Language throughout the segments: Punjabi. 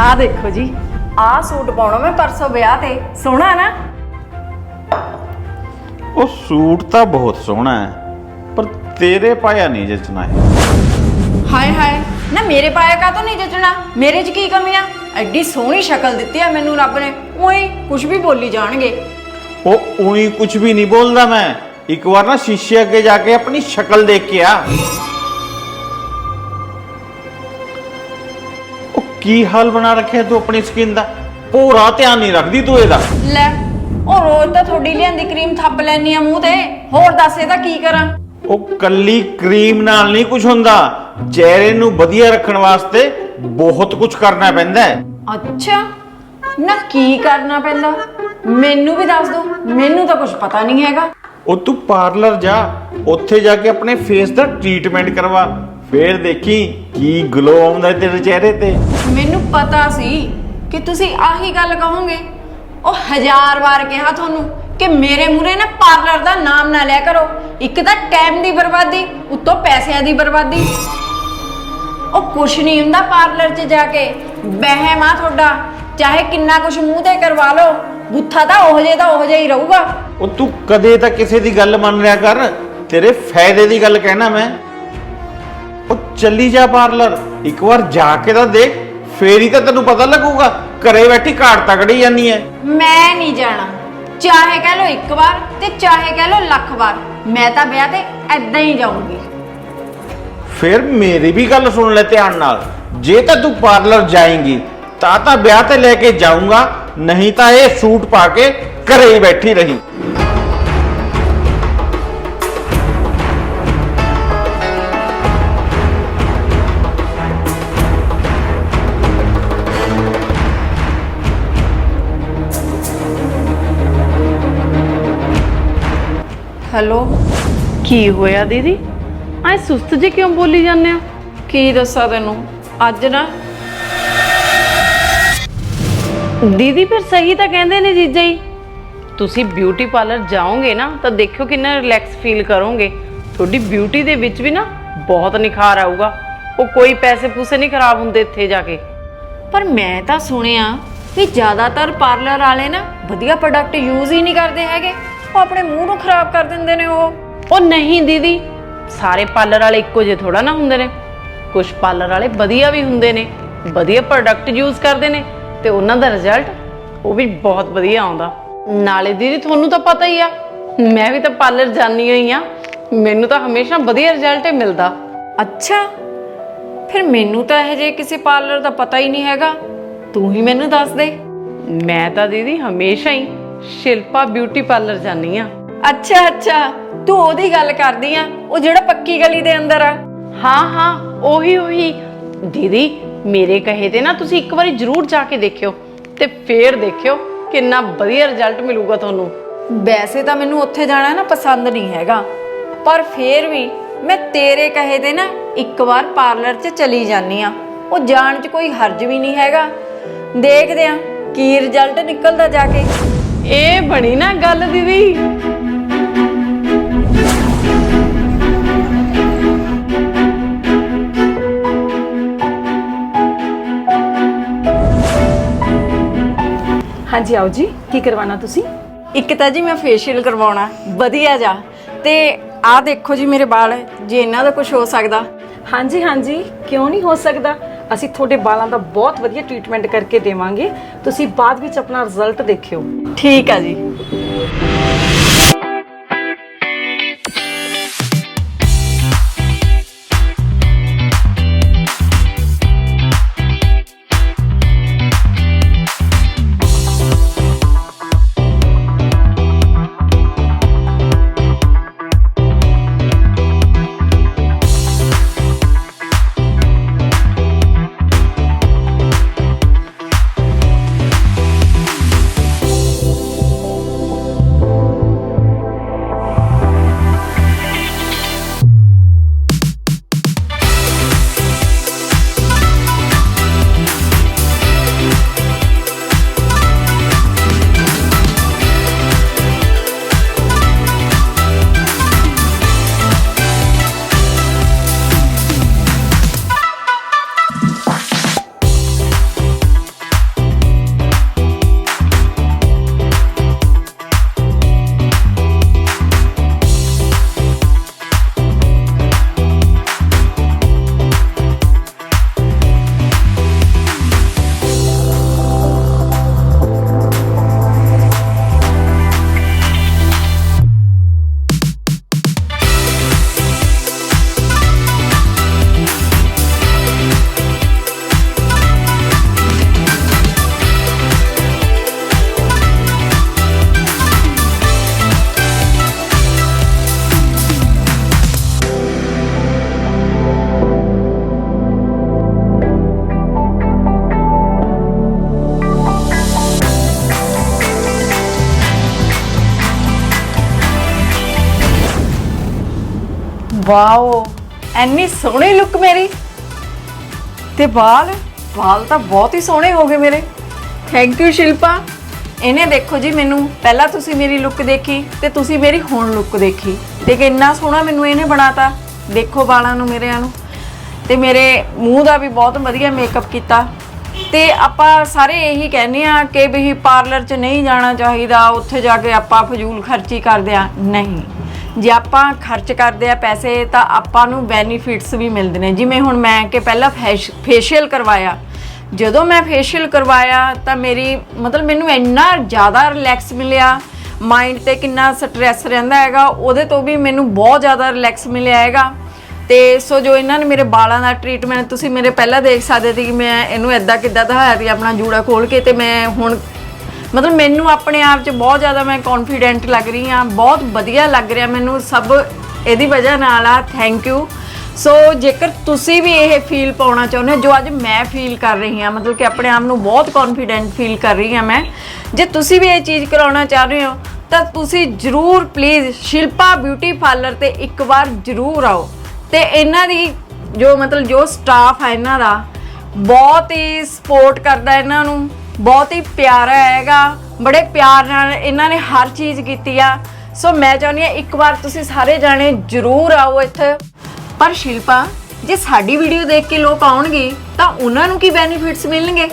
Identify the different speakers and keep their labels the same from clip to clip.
Speaker 1: ਆ ਦੇਖੋ ਜੀ ਆ ਸੂਟ ਪਾਉਣਾ ਮੈਂ ਪਰਸੋਂ ਵਿਆਹ ਤੇ ਸੋਹਣਾ ਨਾ?
Speaker 2: ਉਹ ਸੂਟ ਤਾਂ ਬਹੁਤ ਸੋਹਣਾ ਹੈ ਪਰ ਤੇਰੇ ਪਾਇਆ ਨਹੀਂ ਜਚਣਾ ਹੈ
Speaker 1: ਹਾਏ ਹਾਏ ਨਾ ਮੇਰੇ ਪਾਇਆ ਕਾ ਨਹੀਂ ਜਚਣਾ? ਮੇਰੇ 'ਚ ਕੀ ਕਮੀ ਆ? ਐਡੀ ਸੋਹਣੀ ਸ਼ਕਲ ਦਿੱਤੀ ਆ ਮੈਨੂੰ ਰੱਬ ਨੇ ਉਹੀ ਕੁਝ ਵੀ ਬੋਲੀ ਜਾਣਗੇ।
Speaker 2: ਉਹ ਉਹੀ ਕੁਝ ਵੀ ਨਹੀਂ ਬੋਲਦਾ ਮੈਂ ਇੱਕ ਵਾਰ ਨਾ ਸ਼ੀਸ਼ੇ ਅੱਗੇ ਜਾ ਕੇ ਆਪਣੀ ਸ਼ਕਲ ਦੇਖ ਕੇ ਆ। ਕੀ ਹਾਲ ਬਣਾ ਰੱਖਿਆ ਤੂੰ ਆਪਣੀ ਸਕਿਨ ਦਾ? ਪੂਰਾ ਧਿਆਨ ਨਹੀਂ ਰੱਖਦੀ ਤੂੰ ਇਹਦਾ।
Speaker 1: ਲੈ ਉਹ ਰੋਜ਼ ਤਾਂ ਤੁਹਾਡੀ ਲਿਆਂਦੀ ਕਰੀਮ ਥੱਪ ਲੈਣੀ ਆ ਮੂੰਹ ਤੇ। ਹੋਰ ਦੱਸ ਇਹਦਾ ਕੀ ਕਰਾਂ?
Speaker 2: ਉਹ ਕੱਲੀ ਕਰੀਮ ਨਾਲ ਨਹੀਂ ਕੁਝ ਹੁੰਦਾ। ਚਿਹਰੇ ਨੂੰ ਵਧੀਆ ਰੱਖਣ ਵਾਸਤੇ ਬਹੁਤ ਕੁਝ ਕਰਨਾ ਪੈਂਦਾ ਹੈ।
Speaker 1: ਅੱਛਾ ਨਾ ਕੀ ਕਰਨਾ ਪੈਂਦਾ? ਮੈਨੂੰ ਵੀ ਦੱਸ ਦੋ ਮੈਨੂੰ ਤਾਂ ਕੁਝ ਪਤਾ ਨਹੀਂ ਹੈਗਾ।
Speaker 2: ਉਹ ਤੂੰ ਪਾਰਲਰ ਜਾ ਉੱਥੇ ਜਾ ਕੇ ਆਪਣੇ ਫੇਸ ਦਾ ਟ੍ਰੀਟਮੈਂਟ ਕਰਵਾ। ਫੇਰ ਦੇਖੀ ਕੀ ਗਲੋ ਆਉਂਦਾ ਤੇਰੇ ਚਿਹਰੇ ਤੇ।
Speaker 1: ਮੈਨੂੰ ਪਤਾ ਸੀ ਕਿ ਤੁਸੀਂ ਆਹੀ ਗੱਲ ਕਹੋਗੇ। ਉਹ ਹਜ਼ਾਰ ਵਾਰ ਕਿਹਾ ਤੁਹਾਨੂੰ ਕਿ ਮੇਰੇ ਮੂਰੇ ਨਾ ਪਾਰਲਰ ਦਾ ਨਾਮ ਨਾ ਲਿਆ ਕਰੋ। ਇੱਕ ਤਾਂ ਟਾਈਮ ਦੀ ਬਰਬਾਦੀ ਉੱਤੋਂ ਪੈਸਿਆਂ ਦੀ ਬਰਬਾਦੀ। ਉਹ ਕੁਛ ਨਹੀਂ ਹੁੰਦਾ ਪਾਰਲਰ 'ਚ ਜਾ ਕੇ। ਵਹਿਮ ਆ ਤੁਹਾਡਾ। ਚਾਹੇ ਕਿੰਨਾ ਕੁਛ ਮੂੰਹ ਤੇ ਕਰਵਾ ਲਓ ਬੁੱਥਾ ਤਾਂ ਉਹ ਜੇ ਦਾ ਉਹ ਜਿਹਾ ਹੀ ਰਹੂਗਾ।
Speaker 2: ਉਹ ਤੂੰ ਕਦੇ ਤਾਂ ਕਿਸੇ ਦੀ ਗੱਲ ਮੰਨ ਲਿਆ ਕਰ। ਤੇਰੇ ਫਾਇਦੇ ਦੀ ਗੱਲ ਕਹਿਣਾ ਮੈਂ। ਉਹ ਚੱਲੀ ਜਾ ਪਾਰਲਰ। ਇੱਕ ਵਾਰ ਜਾ ਕੇ ਤਾਂ ਦੇਖ ਫੇਰ ਹੀ ਤਾਂ ਤੈਨੂੰ ਪਤਾ ਲੱਗੂਗਾ ਘਰੇ ਬੈਠੀ ਘਾਟ ਤਕੜੀ ਜਾਂਦੀ ਹੈ
Speaker 1: ਮੈਂ ਨਹੀਂ ਜਾਣਾ। ਚਾਹੇ ਕਹਿ ਲਓ ਇੱਕ ਵਾਰ ਤੇ ਚਾਹੇ ਕਹਿ ਲਓ ਲੱਖ ਵਾਰ। ਮੈਂ ਤਾਂ ਵਿਆਹ ਤੇ ਐਦਾਂ ਹੀ ਜਾਊਂਗੀ।
Speaker 2: ਫਿਰ ਮੇਰੀ ਵੀ ਗੱਲ ਸੁਣ ਲੈ ਧਿਆਨ ਨਾਲ। ਜੇ ਤਾਂ ਤੂੰ ਪਾਰਲਰ ਜਾਏਂਗੀ ਤਾਂ ਤਾਂ ਵਿਆਹ ਤੇ ਲੈ ਕੇ ਜਾਊਂਗਾ ਨਹੀਂ ਤਾਂ ਇਹ ਸੂਟ ਪਾ ਕੇ ਘਰੇ ਹੀ ਬੈਠੀ ਰਹੀ।
Speaker 1: ਹੈਲੋ।
Speaker 3: ਕੀ ਹੋਇਆ ਦੀਦੀ? ਐ ਸੁਸਤ ਜੇ ਕਿਉਂ ਬੋਲੀ ਜਾਂਦੇ ਹੋ
Speaker 1: ਕੀ ਦੱਸਾਂ ਤੈਨੂੰ? ਅੱਜ ਨਾ
Speaker 3: ਦੀਦੀ ਫਿਰ ਸਹੀ ਤਾਂ ਕਹਿੰਦੇ ਨੇ ਜੀਜਾ ਜੀ ਤੁਸੀਂ ਬਿਊਟੀ ਪਾਰਲਰ ਜਾਓਗੇ ਨਾ ਤਾਂ ਦੇਖਿਓ ਕਿੰਨਾ ਰਿਲੈਕਸ ਫੀਲ ਕਰੋਗੇ। ਤੁਹਾਡੀ ਬਿਊਟੀ ਦੇ ਵਿੱਚ ਵੀ ਨਾ ਬਹੁਤ ਨਿਖਾਰ ਆਊਗਾ। ਉਹ ਕੋਈ ਪੈਸੇ ਪੂਸੇ ਨਹੀਂ ਖਰਾਬ ਹੁੰਦੇ ਇੱਥੇ ਜਾ ਕੇ।
Speaker 1: ਪਰ ਮੈਂ ਤਾਂ ਸੁਣਿਆ ਵੀ ਜ਼ਿਆਦਾਤਰ ਪਾਰਲਰ ਵਾਲੇ ਨਾ ਵਧੀਆ ਪ੍ਰੋਡਕਟ ਯੂਜ਼ ਹੀ ਨਹੀਂ ਕਰਦੇ ਹੈਗੇ। ਉਹ ਆਪਣੇ ਮੂੰਹ ਨੂੰ ਖਰਾਬ ਕਰ ਦਿੰਦੇ ਨੇ ਉਹ।
Speaker 3: ਉਹ ਨਹੀਂ ਦੀਦੀ ਸਾਰੇ ਪਾਰਲਰ ਵਾਲੇ ਇੱਕੋ ਜਿਹੇ ਥੋੜਾ ਨਾ ਹੁੰਦੇ ਨੇ। ਕੁਝ ਪਾਰਲਰ ਵਾਲੇ ਵਧੀਆ ਵੀ ਹੁੰਦੇ ਨੇ ਵਧੀਆ ਪ੍ਰੋਡਕਟ ਯੂਜ਼ ਕਰਦੇ ਨੇ ਤੇ ਉਹਨਾਂ ਦਾ ਰਿਜ਼ਲਟ ਉਹ ਵੀ ਬਹੁਤ ਵਧੀਆ ਆਉਂਦਾ। ਨਾਲੇ ਦੀਦੀ ਤੁਹਾਨੂੰ ਤਾਂ ਪਤਾ ਹੀ ਆ ਮੈਂ ਵੀ ਤਾਂ ਪਾਰਲਰ ਜਾਣੀ ਹੋਈ ਆ ਮੈਨੂੰ ਤਾਂ ਹਮੇਸ਼ਾ ਵਧੀਆ ਰਿਜ਼ਲਟ ਹੀ ਮਿਲਦਾ।
Speaker 1: ਅੱਛਾ ਫਿਰ ਮੈਨੂੰ ਤਾਂ ਇਹ ਜੇ ਕਿਸੇ ਪਾਰਲਰ ਦਾ ਪਤਾ ਹੀ ਨਹੀਂ ਹੈਗਾ। ਤੂੰ ਹੀ ਮੈਨੂੰ ਦੱਸ ਦੇ।
Speaker 3: ਮੈਂ ਤਾਂ ਦੀਦੀ ਹਮੇਸ਼ਾ ਹੀ ਸ਼ਿਲਪਾ ਬਿਊਟੀ ਪਾਰਲਰ ਜਾਣੀ ਆ।
Speaker 1: ਅੱਛਾ ਅੱਛਾ। ਤੂੰ ਉਹਦੀ ਗੱਲ ਕਰਦੀ ਆ। ਉਹ ਜਿਹੜਾ ਪੱਕੀ ਗਲੀ ਦੇ ਅੰਦਰ ਆ।
Speaker 3: ਹਾਂ ਹਾਂ ਉਹੀ ਉਹੀ। ਦੀਦੀ ਮੇਰੇ ਕਹੇ ਤੇ ਨਾ ਤੁਸੀਂ ਇੱਕ ਵਾਰੀ ਜ਼ਰੂਰ ਜਾ ਕੇ ਦੇਖਿਓ ਤੇ ਫੇਰ ਦੇਖਿਓ ਕਿੰਨਾ ਵਧੀਆ ਰਿਜ਼ਲਟ ਮਿਲੂਗਾ ਤੁਹਾਨੂੰ।
Speaker 1: ਵੈਸੇ ਤਾਂ ਮੈਨੂੰ ਉੱਥੇ ਜਾਣਾ ਨਾ ਪਸੰਦ ਨਹੀਂ ਹੈਗਾ। ਪਰ ਫੇਰ ਵੀ ਮੈਂ ਤੇਰੇ ਕਹੇ ਤੇ ਨਾ ਇੱਕ ਵਾਰ ਪਾਰਲਰ 'ਚ ਚਲੀ ਜਾਨੀ ਆ। ਉਹ ਜਾਣ 'ਚ ਕੋਈ ਹਰਜ ਵੀ ਨਹੀਂ ਹੈਗਾ। ਦੇਖਦੇ ਆ ਕੀ ਰਿਜ਼ਲਟ ਨਿਕਲਦਾ ਜਾ ਕੇ।
Speaker 3: ਇਹ ਬਣੀ ਨਾ ਗੱਲ ਦੀਦੀ।
Speaker 4: ਹਾਂਜੀ ਆਓ ਜੀ ਕੀ ਕਰਵਾਉਣਾ ਤੁਸੀਂ?
Speaker 1: ਇੱਕ ਤਾਂ ਜੀ ਮੈਂ ਫੇਸ਼ੀਅਲ ਕਰਵਾਉਣਾ ਵਧੀਆ ਜਾ। ਤੇ ਆਹ ਦੇਖੋ ਜੀ ਮੇਰੇ ਵਾਲ ਜੇ ਇਹਨਾਂ ਦਾ ਕੁਝ ਹੋ ਸਕਦਾ।
Speaker 4: ਹਾਂਜੀ ਹਾਂਜੀ ਕਿਉਂ ਨਹੀਂ ਹੋ ਸਕਦਾ? ਅਸੀਂ ਤੁਹਾਡੇ ਵਾਲਾਂ ਦਾ ਬਹੁਤ ਵਧੀਆ ਟ੍ਰੀਟਮੈਂਟ ਕਰਕੇ ਦੇਵਾਂਗੇ। ਤੁਸੀਂ ਬਾਅਦ ਵਿੱਚ ਆਪਣਾ ਰਿਜ਼ਲਟ ਦੇਖਿਓ।
Speaker 1: ਠੀਕ ਆ ਜੀ। ਵਾਓ ਐਨੀ ਸੋਹਣੀ ਲੁੱਕ ਮੇਰੀ। ਤੇ ਵਾਲ ਵਾਲ ਤਾਂ ਬਹੁਤ ਹੀ ਸੋਹਣੇ ਹੋ ਗਏ ਮੇਰੇ। ਥੈਂਕ ਯੂ ਸ਼ਿਲਪਾ ਇਹਨੇ ਦੇਖੋ ਜੀ ਮੈਨੂੰ ਪਹਿਲਾਂ ਤੁਸੀਂ ਮੇਰੀ ਲੁੱਕ ਦੇਖੀ ਤੇ ਤੁਸੀਂ ਮੇਰੀ ਹੁਣ ਲੁੱਕ ਦੇਖੀ। ਤੇ ਕਿੰਨਾ ਸੋਹਣਾ ਮੈਨੂੰ ਇਹਨੇ ਬਣਾਤਾ ਦੇਖੋ ਵਾਲਾਂ ਨੂੰ ਮੇਰਿਆਂ ਨੂੰ। ਤੇ ਮੇਰੇ ਮੂੰਹ ਦਾ ਵੀ ਬਹੁਤ ਵਧੀਆ ਮੇਕਅਪ ਕੀਤਾ। ਤੇ ਆਪਾਂ ਸਾਰੇ ਇਹੀ ਕਹਿੰਦੇ ਆ ਕਿ ਵੀ ਪਾਰਲਰ 'ਚ ਨਹੀਂ ਜਾਣਾ ਚਾਹੀਦਾ ਉੱਥੇ ਜਾ ਕੇ ਆਪਾਂ ਫਜ਼ੂਲ ਖਰਚੀ ਕਰਦੇ ਆ ਨਹੀਂ। ਜੇ ਆਪਾਂ ਖਰਚ ਕਰਦੇ ਆ ਪੈਸੇ, ਤਾਂ ਆਪਾਂ ਨੂੰ ਬੈਨੀਫਿਟਸ ਵੀ ਮਿਲਦੇ ਨੇ। ਜਿਵੇਂ ਹੁਣ ਮੈਂ ਕਿ ਪਹਿਲਾਂ ਫੇਸ਼ੀਅਲ ਕਰਵਾਇਆ। ਜਦੋਂ ਮੈਂ ਫੇਸ਼ੀਅਲ ਕਰਵਾਇਆ, ਤਾਂ ਮੇਰੀ, ਮਤਲਬ ਮੈਨੂੰ ਇੰਨਾ ਜ਼ਿਆਦਾ ਰਿਲੈਕਸ ਮਿਲਿਆ। ਮਾਈਂਡ ਤੇ ਕਿੰਨਾ ਸਟ੍ਰੈਸ ਰਹਿੰਦਾ ਹੈਗਾ, ਉਹਦੇ ਤੋਂ ਵੀ ਮੈਨੂੰ ਬਹੁਤ ਜ਼ਿਆਦਾ ਰਿਲੈਕਸ ਮਿਲਿਆ ਹੈਗਾ। ਤੇ ਸੋ ਜੋ ਇਹਨਾਂ ਨੇ ਮੇਰੇ ਵਾਲਾਂ ਦਾ ਟ੍ਰੀਟਮੈਂਟ ਤੁਸੀਂ ਮੇਰੇ ਪਹਿਲਾਂ ਦੇਖ ਸਕਦੇ ਸੀ ਕਿ ਮੈਂ ਇਹਨੂੰ ਐਦਾਂ ਕਿੱਦਾਂ ਦਿਖਾਇਆ ਸੀ ਆਪਣਾ ਜੂੜਾ ਖੋਲ ਕੇ, ਤੇ ਮੈਂ ਹੁਣ ਮਤਲਬ ਮੈਨੂੰ ਆਪਣੇ ਆਪ 'ਚ ਬਹੁਤ ਜ਼ਿਆਦਾ ਮੈਂ ਕੌਨਫੀਡੈਂਟ ਲੱਗ ਰਹੀ ਹਾਂ, ਬਹੁਤ ਵਧੀਆ ਲੱਗ ਰਿਹਾ ਮੈਨੂੰ ਸਭ ਇਹਦੀ ਵਜ੍ਹਾ ਨਾਲ ਆ ਥੈਂਕ ਯੂ ਸੋ ਜੇਕਰ ਤੁਸੀਂ ਵੀ ਇਹ ਫੀਲ ਪਾਉਣਾ ਚਾਹੁੰਦੇ ਹੋ, ਜੋ ਅੱਜ ਮੈਂ ਫੀਲ ਕਰ ਰਹੀ ਹਾਂ, ਮਤਲਬ ਕਿ ਆਪਣੇ ਆਪ ਨੂੰ ਬਹੁਤ ਕੌਨਫੀਡੈਂਟ ਫੀਲ ਕਰ ਰਹੀ ਹਾਂ ਮੈਂ, ਜੇ ਤੁਸੀਂ ਵੀ ਇਹ ਚੀਜ਼ ਕਰਾਉਣਾ ਚਾਹ ਰਹੇ ਹੋ, ਤਾਂ ਤੁਸੀਂ ਜਰੂਰ ਪਲੀਜ਼ ਸ਼ਿਲਪਾ ਬਿਊਟੀ ਪਾਰਲਰ ਤੇ ਇੱਕ ਵਾਰ ਜਰੂਰ ਆਓ। ਤੇ ਇਹਨਾਂ ਦੀ ਜੋ ਮਤਲਬ ਜੋ ਸਟਾਫ ਹੈ ਇਹਨਾਂ ਦਾ, ਬਹੁਤ ਹੀ ਸਪੋਰਟ ਕਰਦਾ ਇਹਨਾਂ ਨੂੰ। ਬਹੁਤ ਹੀ ਪਿਆਰਾ ਹੈਗਾ। ਬੜੇ ਪਿਆਰ ਨਾਲ ਇਹਨਾਂ ਨੇ ਹਰ ਚੀਜ਼ ਕੀਤੀ ਆ। ਸੋ ਮੈਂ ਚਾਹੁੰਦੀ ਹਾਂ ਇੱਕ ਵਾਰ ਤੁਸੀਂ ਸਾਰੇ ਜਾਣੇ ਜਰੂਰ ਆਓ ਇੱਥੇ। ਪਰ ਸ਼ਿਲਪਾ, ਜੇ ਸਾਡੀ ਵੀਡੀਓ ਦੇਖ ਕੇ ਲੋਕ ਆਉਣਗੇ, ਤਾਂ ਉਹਨਾਂ ਨੂੰ ਕੀ ਬੈਨੀਫਿਟਸ ਮਿਲਣਗੇ?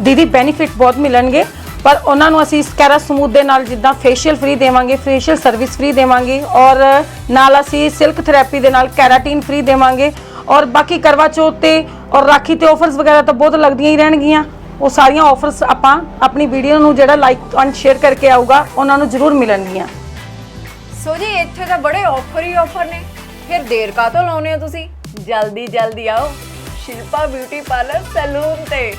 Speaker 4: ਦੀਦੀ ਬੈਨੀਫਿਟ ਬਹੁਤ ਮਿਲਣਗੇ, ਪਰ ਉਹਨਾਂ ਨੂੰ ਅਸੀਂ ਸਕੈਰਾ ਸਮੂਥ ਦੇ ਨਾਲ ਜਿੱਦਾਂ ਫੇਸ਼ੀਅਲ ਫ੍ਰੀ ਦੇਵਾਂਗੇ ਫੇਸ਼ੀਅਲ ਸਰਵਿਸ ਫ੍ਰੀ ਦੇਵਾਂਗੇ, ਔਰ ਨਾਲ ਅਸੀਂ ਸਿਲਕ ਥੈਰੇਪੀ ਦੇ ਨਾਲ ਕੈਰਾਟਿਨ ਫ੍ਰੀ ਦੇਵਾਂਗੇ, ਔਰ ਬਾਕੀ ਕਰਵਾ ਚੌਥ ਤੇ ਔਰ ਰਾਖੀ ਤੇ ਆਫਰਸ ਵਗੈਰਾ ਤਾਂ ਬਹੁਤ ਲੱਗਦੀਆਂ ਹੀ ਰਹਿਣਗੀਆਂ। ਉਹ ਸਾਰੀਆਂ ਆਫਰਸ ਆਪਾਂ ਆਪਣੀ ਵੀਡੀਓ ਨੂੰ ਜਿਹੜਾ ਲਾਈਕ ਐਂਡ ਸ਼ੇਅਰ ਕਰਕੇ ਆਊਗਾ, ਉਹਨਾਂ ਨੂੰ ਜ਼ਰੂਰ ਮਿਲਣਗੀਆਂ।
Speaker 1: ਸੋ ਜੀ, ਇੱਥੇ ਤਾਂ ਬੜੇ ਆਫਰ ਹੀ ਆਫਰ ਨੇ। ਫਿਰ ਦੇਰ ਕਾਹਤੋਂ ਲਾਉਨੇ ਹੋ ਤੁਸੀਂ? ਜਲਦੀ ਜਲਦੀ ਆਓ। ਸ਼ਿਲਪਾ ਬਿਊਟੀ ਪਾਰਲਰ ਸੈਲੂਨ ਤੇ।